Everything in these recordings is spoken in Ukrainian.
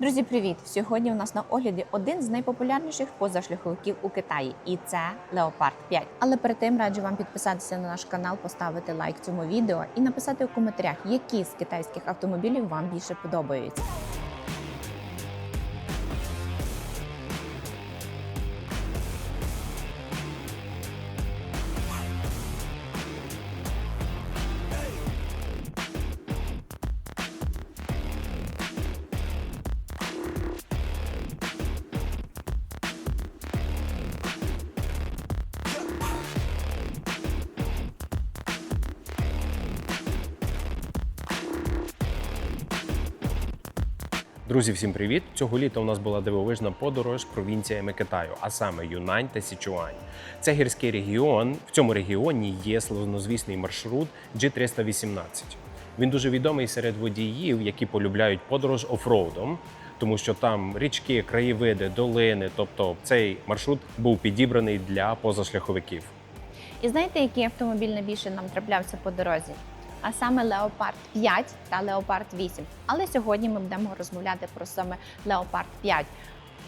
Друзі, привіт! Сьогодні у нас на огляді один з найпопулярніших позашляховиків у Китаї, і це Леопард 5. Але перед тим раджу вам підписатися на наш канал, поставити лайк цьому відео і написати у коментарях, які з китайських автомобілів вам більше подобаються. Друзі, всім привіт! Цього літа у нас була дивовижна подорож провінціями Китаю, а саме Юнань та Січуань. Це гірський регіон. В цьому регіоні є славнозвісний маршрут G318. Він дуже відомий серед водіїв, які полюбляють подорож офроудом, тому що там річки, краєвиди, долини. Тобто цей маршрут був підібраний для позашляховиків. І знаєте, який автомобіль найбільше нам траплявся по дорозі? А саме Leopard 5 та Leopard 8. Але сьогодні ми будемо розмовляти про саме Leopard 5,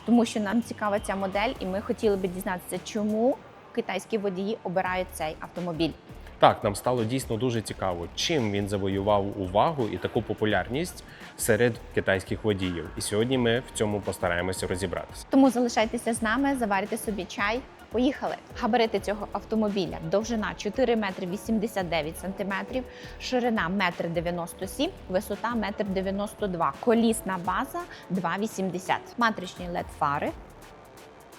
тому що нам цікава ця модель, і ми хотіли би дізнатися, чому китайські водії обирають цей автомобіль. Так, нам стало дійсно дуже цікаво, чим він завоював увагу і таку популярність серед китайських водіїв. І сьогодні ми в цьому постараємося розібратися. Тому залишайтеся з нами, заварите собі чай. Поїхали. Габарити цього автомобіля. Довжина 4 метри 89 сантиметрів, ширина 1 97, висота 1 92, колісна база 2,80, матричні LED фари.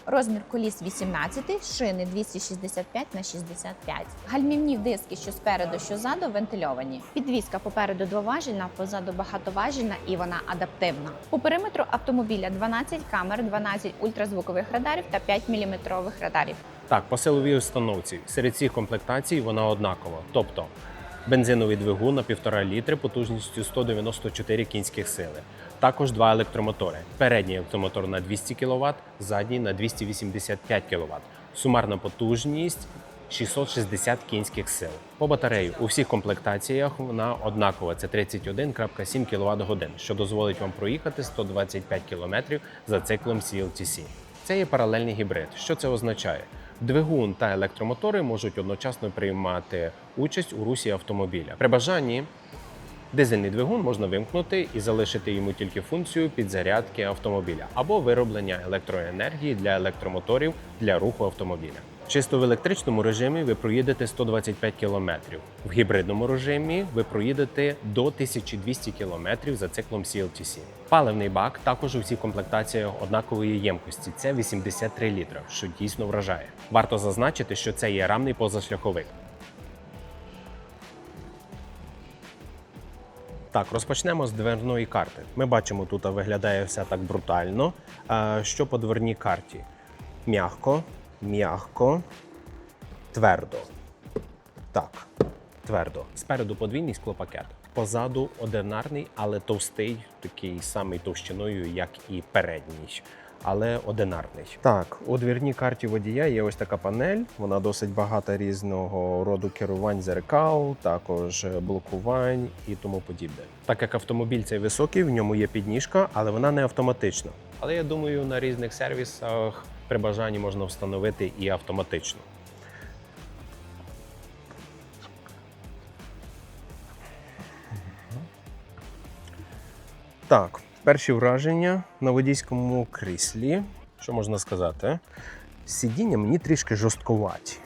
Розмір коліс 18, шини 265 на 65. Гальмівні диски, що спереду, що ззаду, вентильовані. Підвізка попереду двоважільна, позаду багатоважільна і вона адаптивна. По периметру автомобіля 12 камер, 12 ультразвукових радарів та 5 мм радарів. Так, по силовій установці серед всіх комплектацій вона однакова. Тобто бензиновий двигун на 1,5 літри потужністю 194 кінських сили. Також два електромотори. Передній електромотор на 200 кВт, задній на 285 кВт. Сумарна потужність 660 кінських сил. По батарею у всіх комплектаціях вона однакова. Це 31,7 кВт годин, що дозволить вам проїхати 125 км за циклом CLTC. Це є паралельний гібрид. Що це означає? Двигун та електромотори можуть одночасно приймати участь у русі автомобіля. При бажанні дизельний двигун можна вимкнути і залишити йому тільки функцію підзарядки автомобіля або вироблення електроенергії для електромоторів для руху автомобіля. Чисто в електричному режимі ви проїдете 125 км. В гібридному режимі ви проїдете до 1200 км за циклом CLTC. Паливний бак також у всіх комплектаціях однакової ємкості. Це 83 літра, що дійсно вражає. Варто зазначити, що це є рамний позашляховик. Так, розпочнемо з дверної карти. Ми бачимо, тут виглядає все так брутально. Що по дверній карті? М'ягко, м'ягко, твердо. Так, твердо. Спереду подвійний склопакет. Позаду одинарний, але товстий, такий самий товщиною, як і передній. Але одинарний. Так, у двірній карті водія є ось така панель. Вона досить багата різного роду керувань зеркал, також блокувань і тому подібне. Так як автомобіль цей високий, в ньому є підніжка, але вона не автоматична. Але я думаю, на різних сервісах при бажанні можна встановити і автоматично. Так, перші враження на водійському кріслі. Що можна сказати? Сидіння мені трішки жорсткуваті.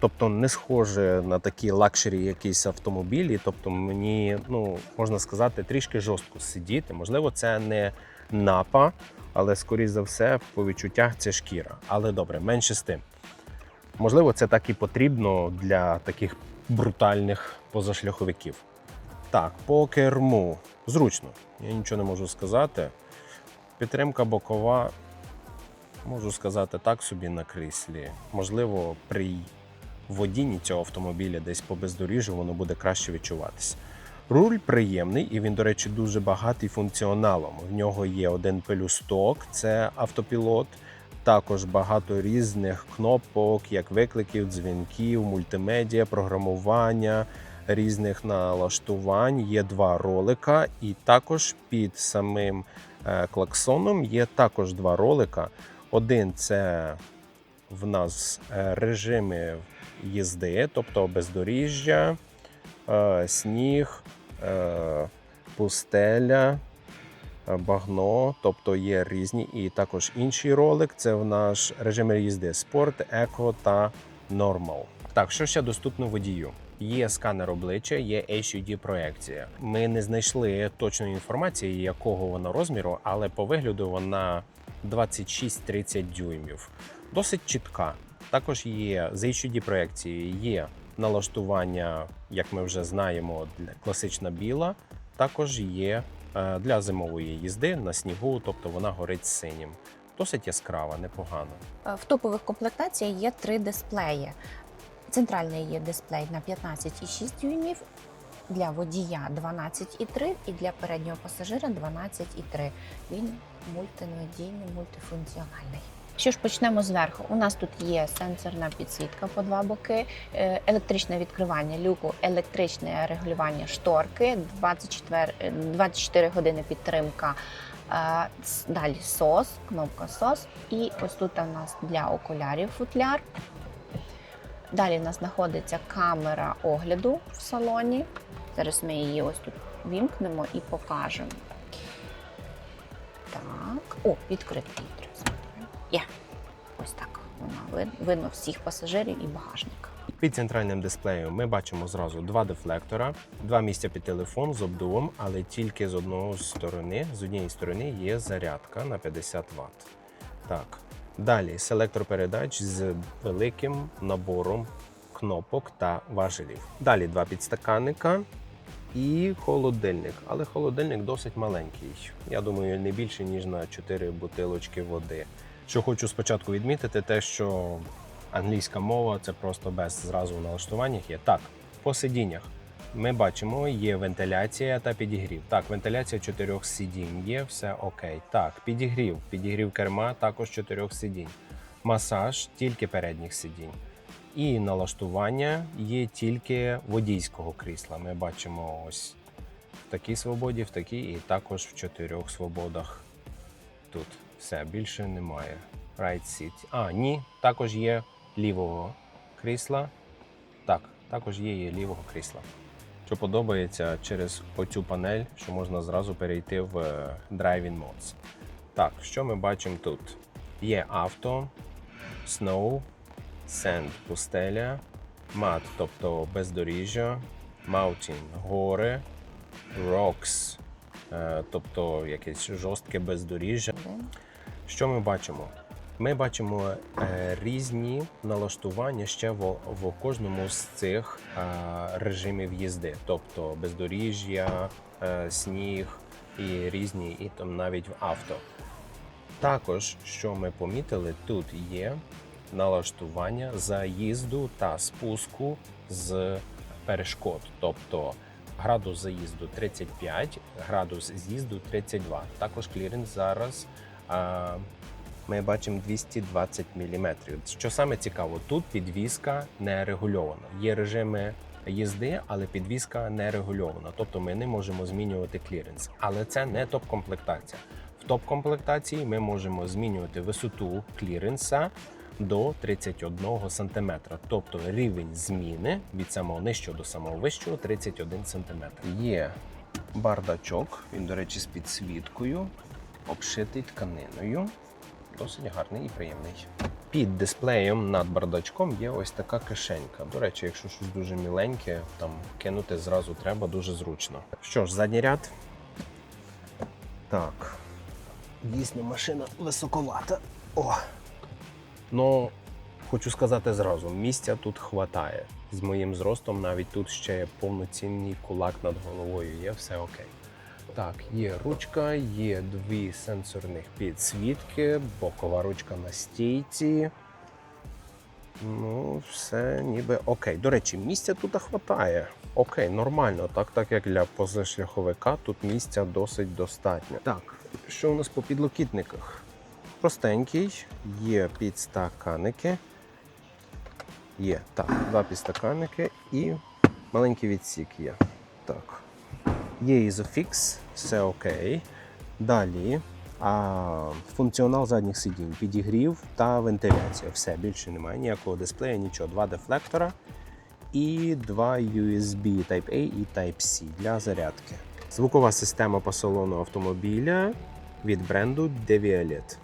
Тобто не схоже на такі лакшері якісь автомобілі. Тобто мені, ну, можна сказати, трішки жорстко сидіти. Можливо, це не напа, але скоріш за все, по відчуттях це шкіра. Але добре, менше з тим. Можливо, це так і потрібно для таких брутальних позашляховиків. Так, по керму. Зручно. Я нічого не можу сказати. Підтримка бокова, можу сказати, так собі на кріслі. Можливо, при водінні цього автомобіля десь по бездоріжжю воно буде краще відчуватися. Руль приємний і він, до речі, дуже багатий функціоналом. В нього є один пелюсток, це автопілот. Також багато різних кнопок, як викликів, дзвінків, мультимедіа, програмування, різних налаштувань. Є два ролика, і також під самим е, клаксоном. Є також два ролика. Один це в нас е, режими їзди, тобто бездоріжжя, е, сніг, пустеля, багно, тобто є різні. І також інший ролик це в наш режим їзди спорт, еко та нормал. Так, що ще доступно водію? Є сканер обличчя, є HUD проекція. Ми не знайшли точної інформації, якого вона розміру, але по вигляду вона 26-30 дюймів. Досить чітка. Також є з HUD проекції є налаштування, як ми вже знаємо, для класична біла. Також є е, для зимової їзди на снігу, тобто вона горить синім. Досить яскрава, непогано. Е, В топових комплектаціях є три дисплеї. Центральний є дисплей на 15,6 дюймів, для водія 12,3 і для переднього пасажира 12,3. Він мультимедійний, мультифункціональний. Що ж почнемо зверху? У нас тут є сенсорна підсвітка по два боки, е, електричне відкривання люку, електричне регулювання шторки, 24, е, 24 години підтримка. Е, Далі сос, кнопка сос. І ось тут у нас для окулярів футляр. Далі в нас знаходиться камера огляду в салоні. Зараз ми її ось тут вімкнемо і покажемо. Так, о, відкритий. Є. Ось так. Вона видно всіх пасажирів і багажник. Під центральним дисплеєм ми бачимо зразу два дефлектора, два місця під телефон з обдувом, але тільки з одного сторони. З однієї сторони є зарядка на 50 Вт. Так. Далі селектор передач з великим набором кнопок та важелів. Далі два підстаканника і холодильник. Але холодильник досить маленький. Я думаю, не більше ніж на 4 бутилочки води. Що хочу спочатку відмітити, те, що англійська мова це просто без зразу в налаштуваннях є. Так, по сидіннях ми бачимо, є вентиляція та підігрів. Так, вентиляція чотирьох сидінь є, все окей. Так, підігрів, підігрів керма також чотирьох сидінь. Масаж тільки передніх сидінь. І налаштування є тільки водійського крісла. Ми бачимо ось в такій свободі, в такій, і також в чотирьох свободах. Тут все більше немає. Right seat. А, ні, також є лівого крісла. Так, також є і лівого крісла. Що подобається через оцю панель, що можна зразу перейти в е, Driving Modes. Так, що ми бачимо тут? Є авто, snow, sand, пустеля, mud, тобто бездоріжжя, mountain, гори, rocks, е, тобто якесь жорстке бездоріжжя. Що ми бачимо? Ми бачимо е, різні налаштування ще в, кожному з цих е, режимів їзди, тобто бездоріжжя, е, сніг і різні, і там навіть в авто. Також, що ми помітили, тут є налаштування заїзду та спуску з перешкод, тобто градус заїзду 35, градус з'їзду 32. Також кліренс зараз ми бачимо 220 мм. Що саме цікаво, тут підвізка не регульована. Є режими їзди, але підвізка не регульована. Тобто ми не можемо змінювати кліренс. Але це не топ-комплектація. В топ-комплектації ми можемо змінювати висоту кліренса до 31 см. Тобто рівень зміни від самого нижчого до самого вищого 31 см. Є бардачок, він, до речі, з підсвіткою, обшитий тканиною. Досить гарний і приємний. Під дисплеєм над бардачком є ось така кишенька. До речі, якщо щось дуже міленьке, там кинути зразу треба дуже зручно. Що ж, задній ряд. Так. Дійсно, машина високовата. О. Ну, хочу сказати зразу, місця тут хватає. З моїм зростом навіть тут ще повноцінний кулак над головою, є все окей. Так, є ручка, є дві сенсорних підсвітки, бокова ручка на стійці. Ну, все ніби окей. До речі, місця тут хватає. Окей, нормально. Так, так як для позашляховика, тут місця досить достатньо. Так, що у нас по підлокітниках? Простенький, є підстаканники. Є, так, два підстаканники і маленький відсік є. Є ізофікс, все окей. Далі А функціонал задніх сидінь, підігрів та вентиляція. Все більше немає ніякого дисплея, нічого. Два дефлектора і два USB Type-A і Type-C для зарядки. Звукова система по салону автомобіля від бренду Deviolet.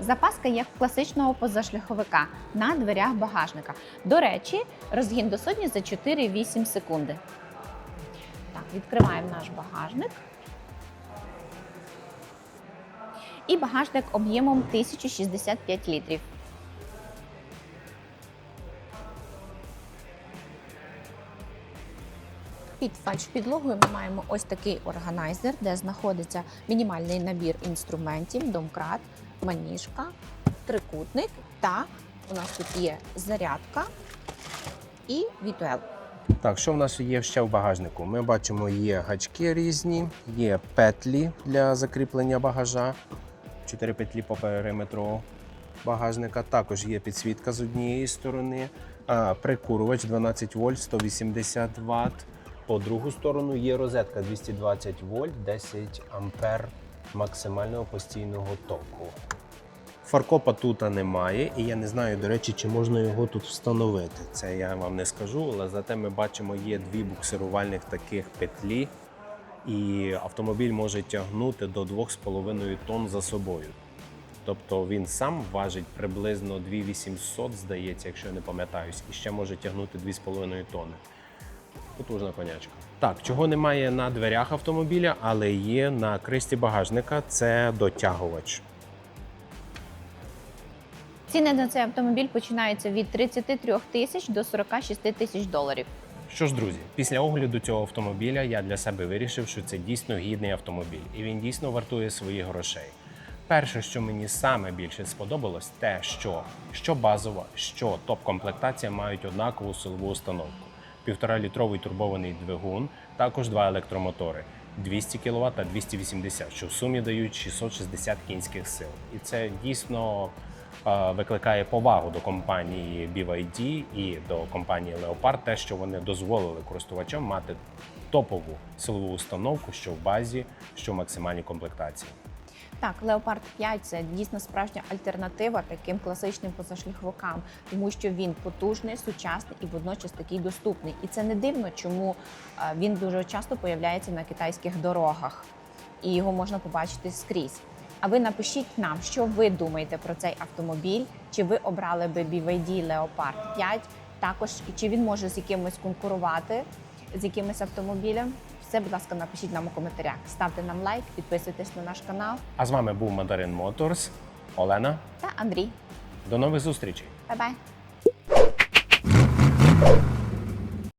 Запаска є класичного позашляховика на дверях багажника. До речі, розгін до сотні за 4-8 секунди. Так, відкриваємо наш багажник. І багажник об'ємом 1065 літрів. Під фальш-підлогою ми маємо ось такий органайзер, де знаходиться мінімальний набір інструментів, домкрат, маніжка, трикутник та у нас тут є зарядка і вітуел. Так, що в нас є ще в багажнику? Ми бачимо, є гачки різні, є петлі для закріплення багажа, 4 петлі по периметру багажника. Також є підсвітка з однієї сторони, а, прикурювач 12 вольт, 180 Вт. По другу сторону є розетка 220 вольт, 10 ампер максимального постійного току. Фаркопа тут немає, і я не знаю, до речі, чи можна його тут встановити. Це я вам не скажу, але зате ми бачимо, є дві буксирувальних таких петлі, і автомобіль може тягнути до 2,5 тонн за собою. Тобто він сам важить приблизно 2800, здається, якщо я не пам'ятаюсь, і ще може тягнути 2,5 тонни. Потужна конячка. Так, чого немає на дверях автомобіля, але є на кришці багажника це дотягувач. Ціни на цей автомобіль починаються від 33 тисяч до 46 тисяч доларів. Що ж, друзі, після огляду цього автомобіля я для себе вирішив, що це дійсно гідний автомобіль, і він дійсно вартує своїх грошей. Перше, що мені саме більше сподобалось, те, що що базова, що топ-комплектація мають однакову силову установку. Півтора-літровий турбований двигун, також два електромотори 200 кВт та 280, що в сумі дають 660 кінських сил. І це дійсно е, викликає повагу до компанії BYD і до компанії Leopard, те, що вони дозволили користувачам мати топову силову установку, що в базі, що в максимальній комплектації. Так, Leopard 5 це дійсно справжня альтернатива таким класичним позашляховикам, тому що він потужний, сучасний і водночас такий доступний. І це не дивно, чому е, він дуже часто появляється на китайських дорогах, і його можна побачити скрізь. А ви напишіть нам, що ви думаєте про цей автомобіль, чи ви обрали би BYD Leopard 5, також і чи він може з якимось конкурувати з якимось автомобілем. Все, будь ласка, напишіть нам у коментарях. Ставте нам лайк, підписуйтесь на наш канал. А з вами був Мандарин Моторс, Олена. Та Андрій. До нових зустрічей! Бай-бай!